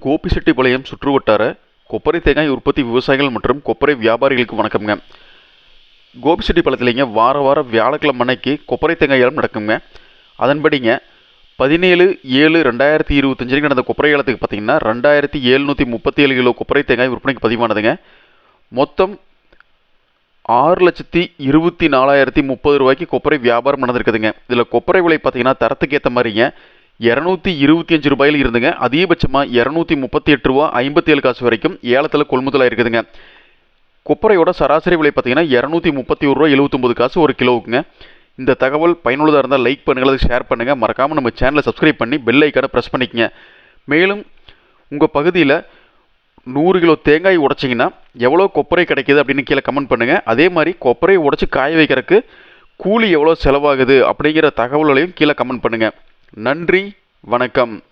கோபிசெட்டிப்பாளையம் சுற்றுவட்டார கொப்பரை தேங்காய் உற்பத்தி விவசாயிகள் மற்றும் கொப்பரை வியாபாரிகளுக்கு வணக்கம்ங்க. கோபிச்செட்டிப்பாளையத்துலேங்க வார வாரம் வியாழக்கிழமை அன்னைக்கு கொப்பரை தேங்காய் ஏலம் நடக்குங்க. அதன்படிங்க பதினேழு ஏழு ரெண்டாயிரத்தி இருபத்தஞ்சு நடந்த கொப்பரை ஏலத்துக்கு பார்த்தீங்கன்னா ரெண்டாயிரத்தி எழுநூற்றி முப்பத்தி ஏழு கிலோ கொப்பரை தேங்காய் விற்பனைக்கு பதிவானதுங்க. மொத்தம் ஆறு லட்சத்தி இருபத்தி நாலாயிரத்தி முப்பது ரூபாய்க்கு கொப்பரை வியாபாரம் நடந்திருக்குதுங்க. இதில் கொப்பரை விலை பார்த்தீங்கன்னா தரத்துக்கு ஏற்ற மாதிரிங்க இரநூத்தி இருபத்தி அஞ்சு ரூபாயில் இருந்துங்க. அதிகபட்சமாக இரநூத்தி முப்பத்தி எட்டு ரூபா ஐம்பத்தி ஏழு காசு வரைக்கும் ஏலத்தில் கொள்முதலாக இருக்குதுங்க. கொப்பரையோட சராசரி விலை பார்த்தீங்கன்னா இரநூத்தி முப்பத்தி ஒரு ரூபா எழுபத்தொம்பது காசு ஒரு கிலோவுக்குங்க. இந்த தகவல் பயனுள்ளதாக இருந்தால் லைக் பண்ணுங்கள் அதை ஷேர் பண்ணுங்கள் மறக்காமல் நம்ம சேனலை சப்ஸ்கிரைப் பண்ணி பெல் ஐக்கானை ப்ரெஸ் பண்ணிக்கங்க. மேலும் உங்கள் பகுதியில் நூறு கிலோ தேங்காய் உடைச்சிங்கன்னா எவ்வளோ கொப்பரை கிடைக்குது அப்படின்னு கீழே கமெண்ட் பண்ணுங்கள் அதே மாதிரி கொப்பரையை உடைச்சி காய வைக்கிறதுக்கு கூலி எவ்வளோ செலவாகுது அப்படிங்கிற தகவல்களையும் கீழே கமெண்ட் பண்ணுங்கள் நன்றி வணக்கம்.